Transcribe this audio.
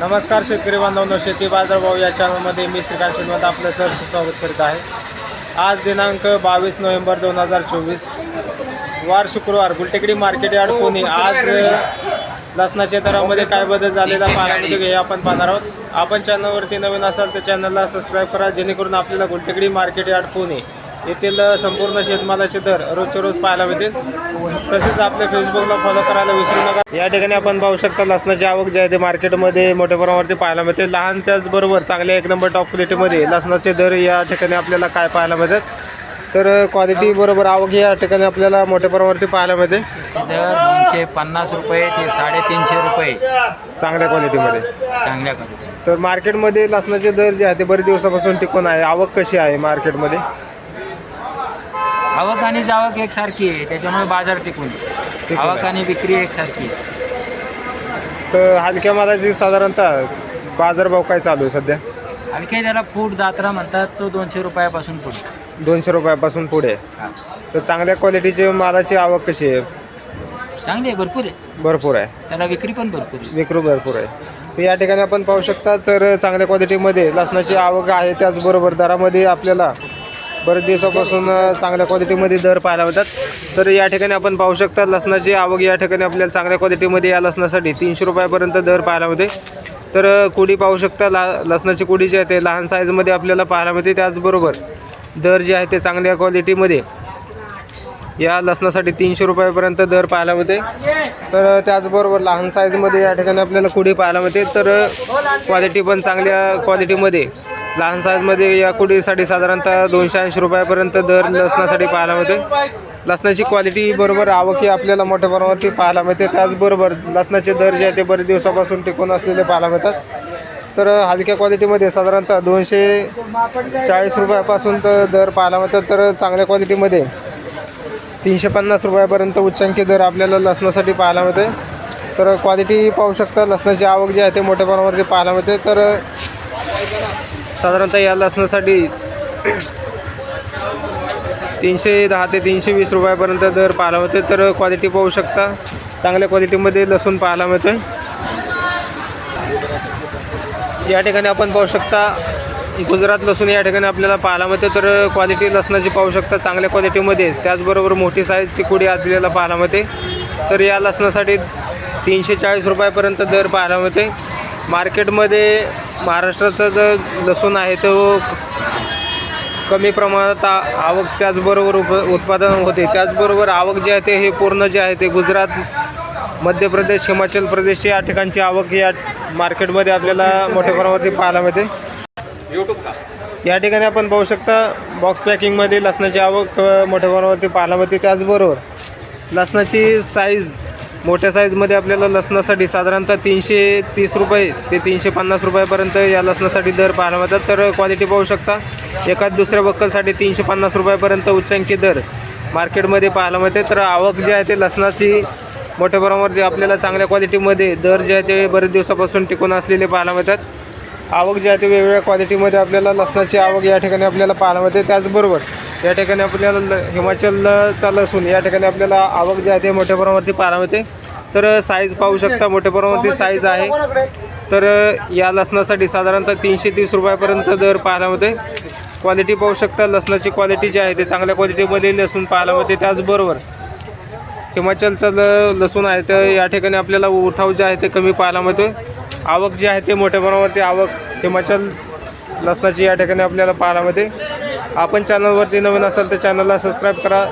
नमस्कार शेतकरी बांधवांनो शेती बाजारभाव या चॅनलमध्ये मी श्रीकांत शिंदे आपलं सहर्ष स्वागत करीत आहे. आज दिनांक बावीस नोव्हेंबर दोन हजार चोवीस वार शुक्रवार गुलटेकडी मार्केट यार्ड पुणे. आज लसणाच्या दरामध्ये काय बदल झालेला मिळतो हे आपण पाहणार आहोत. आपण चॅनलवरती नवीन असाल तर चॅनलला सबस्क्राईब करा जेणेकरून आपल्याला गुलटेकडी मार्केट यार्ड पुणे येथील संपूर्ण शेतमालाचे दर रोजच्या रोज पाहायला मिळतील. तसेच आपल्या फेसबुकला फॉलो करायला विसरू नका. या ठिकाणी आपण पाहू शकता लसणाची आवक जी आहे ते मार्केटमध्ये मोठ्या प्रमाणावरती पाहायला मिळते. लहान त्याचबरोबर चांगल्या एक नंबर टॉप क्वालिटीमध्ये लसणाचे दर या ठिकाणी आपल्याला काय पाहायला मिळतात? तर क्वालिटी बरोबर आवक या ठिकाणी आपल्याला मोठ्या प्रमाणावरती पाहायला मिळते. दर दोनशे पन्नास रुपये ते साडेतीनशे रुपये. चांगल्या क्वालिटीमध्ये चांगल्या क्वालिटी तर मार्केटमध्ये लसणाचे दर जे आहे ते बरेच दिवसापासून टिकून आहे. आवक कशी आहे मार्केटमध्ये आवक आणि जावक एकसारखी आहे त्याच्यामुळे बाजार टिकून आहे. टिकून आवक आहे. आणि विक्री एकसारखी आहे. तर हलक्या मालाची साधारणतः बाजारभाव काय चालू आहे सध्या हलके त्याला फूट दात्रा म्हणतात तो दोनशे रुपयापासून पुढे दोनशे रुपयापासून पुढे हा. तर चांगल्या क्वालिटीची मालाची आवक कशी आहे चांगली आहे भरपूर आहे भरपूर आहे त्याला विक्री पण भरपूर आहे विक्रू भरपूर आहे तर या ठिकाणी आपण पाहू शकता तर चांगल्या क्वालिटीमध्ये लसणाची आवक आहे त्याचबरोबर दरामध्ये आपल्याला बरेच दिवसापासून चांगल्या क्वालिटीमध्ये दर पाहायला मिळतात. तर या ठिकाणी आपण पाहू शकता लसणाची आवक या ठिकाणी आपल्याला चांगल्या क्वालिटीमध्ये या लसणासाठी तीनशे रुपयापर्यंत दर पाहायला मिळते. तर कुडी पाहू शकता ला लसणाची कुडी जी आहे ते लहान साईजमध्ये आपल्याला पाहायला मिळते. त्याचबरोबर दर जे आहे ते चांगल्या क्वालिटीमध्ये या लसणासाठी तीनशे रुपयापर्यंत दर पाहायला मिळते. तर त्याचबरोबर लहान साईजमध्ये या ठिकाणी आपल्याला कुडी पाहायला मिळते. तर क्वालिटी पण चांगल्या क्वालिटीमध्ये लहान साईजमध्ये या कुडीसाठी साधारणतः दोनशे ऐंशी रुपयापर्यंत दर लसणासाठी पाहायला मिळते. लसणाची क्वालिटी बरोबर आवक ही आपल्याला मोठ्या प्रमाणावरती पाहायला मिळते. त्याचबरोबर लसणाचे दर जे आहे ते बरेच दिवसापासून टिकून असलेले पाहायला मिळतात. तर हलक्या क्वालिटीमध्ये साधारणतः दोनशे चाळीस रुपयापासून तर दर पाहायला मिळतात. तर चांगल्या क्वालिटीमध्ये तीनशे पन्नास रुपयापर्यंत उच्चांकी दर आपल्याला लसणासाठी पाहायला मिळते. तर क्वालिटी पाहू शकता. लसणाची आवक जी आहे ते मोठ्या प्रमाणावरती पाहायला मिळते. तर साधारणतः या लसणासाठी तीनशे दहा ते तीनशे वीस रुपयापर्यंत दर पाहायला मिळते तर क्वालिटी पाहू शकता. चांगल्या क्वालिटीमध्ये लसूण पाहायला मिळतो या ठिकाणी आपण पाहू शकता गुजरात लसूण या ठिकाणी आपल्याला पाहायला मिळते तर क्वालिटी लसणाची पाहू शकता चांगल्या क्वालिटीमध्ये त्याचबरोबर मोठी साईजची कुडी आपल्याला पाहायला मिळते. तर या लसणासाठी तीनशे चाळीस रुपयापर्यंत दर पाहायला मिळते मार्केटमध्ये महाराष्ट्राचा जो लसूण आहे तो कमी प्रमाणात आवक त्याचबरोबर उप उत्पादन होते. त्याचबरोबर आवक जे आहे ते हे पूर्ण जे आहे ते गुजरात मध्य प्रदेश हिमाचल प्रदेश या ठिकाणची आवक या मार्केटमध्ये आपल्याला मोठ्या प्रमाणावरती पाहायला मिळते. या ठिकाणी आपण पाहू शकता बॉक्स पॅकिंगमध्ये लसणाची आवक मोठ्या प्रमाणावरती पाहायला मिळते. त्याचबरोबर लसणाची साईज मोठ्या साईजमध्ये आपल्याला लसणासाठी साधारणतः तीनशे तीस रुपये ते तीनशे पन्नास रुपयापर्यंत या लसणासाठी दर पाहायला मिळतात. तर क्वालिटी पाहू शकता एखाद दुसऱ्या बक्कलसाठी तीनशे पन्नास रुपयापर्यंत उच्चांकी दर मार्केटमध्ये पाहायला मिळते. तर आवक जी आहे ते लसणाची मोठ्या प्रमाणावरती आपल्याला चांगल्या क्वालिटीमध्ये दर जे आहे ते बरेच दिवसापासून टिकून असलेले पाहायला मिळतात. आवक जी आहे ते वेगवेगळ्या क्वालिटीमध्ये आपल्याला लसणाची आवक या ठिकाणी आपल्याला पाहायला मिळते. त्याचबरोबर या ठिकाणी आपल्याला ल- हिमाचलचा लसूण या ठिकाणी आपल्याला आवक जी आहे ते मोठ्या प्रमाणावरती पाहायला मिळते. तर साईज पाहू शकता मोठ्या प्रमाणावरती साईज आहे. तर या लसणासाठी साधारणतः तीनशे तीस रुपयापर्यंत दर पाहायला मिळते. क्वालिटी पाहू शकता लसणाची क्वालिटी जी आहे ते चांगल्या क्वालिटीमध्ये लसूण पाहायला मिळते. त्याचबरोबर हिमाचलचं ल लसूण आहे तर या ठिकाणी आपल्याला उठाव जे आहे ते कमी पाहायला मिळते आवक जी आहे ते मोठ्या प्रमाणावरती आवक हिमाचल लसणाची या ठिकाणी आपल्याला पाहायला मिळते. आपण चॅनलवरती नवीन असाल तर चॅनलला सबस्क्राईब करा.